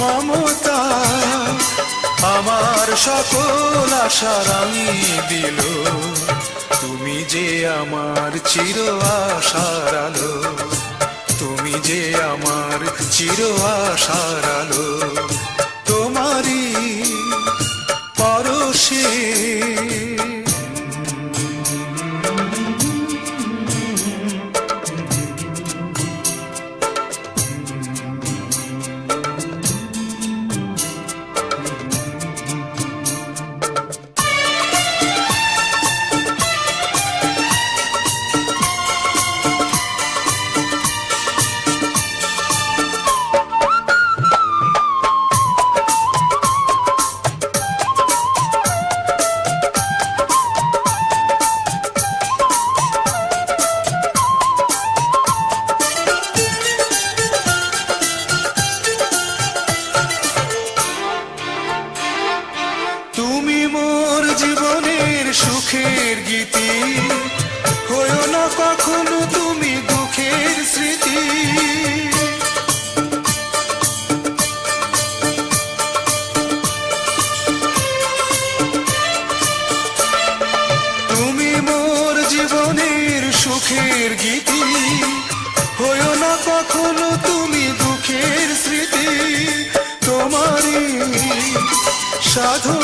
মমতা, আমার সকল আশা রাঙিয়ে দিল। তুমি যে আমার চির আশার আলো, তুমি যে আমার চির আশার আলো। জীবনের সুখের গীতি। হয়েও না কখনো তুমি দুঃখের স্মৃতি। তুমি মোর জীবনের সুখের গীতি। হয়েও না কখনো তুমি দুঃখের স্মৃতি। তোমারই সাধনা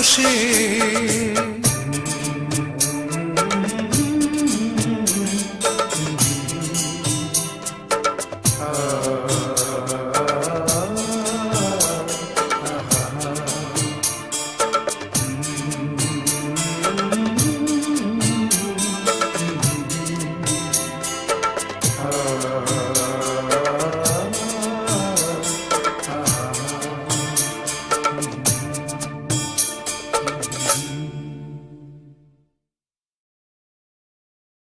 পরশে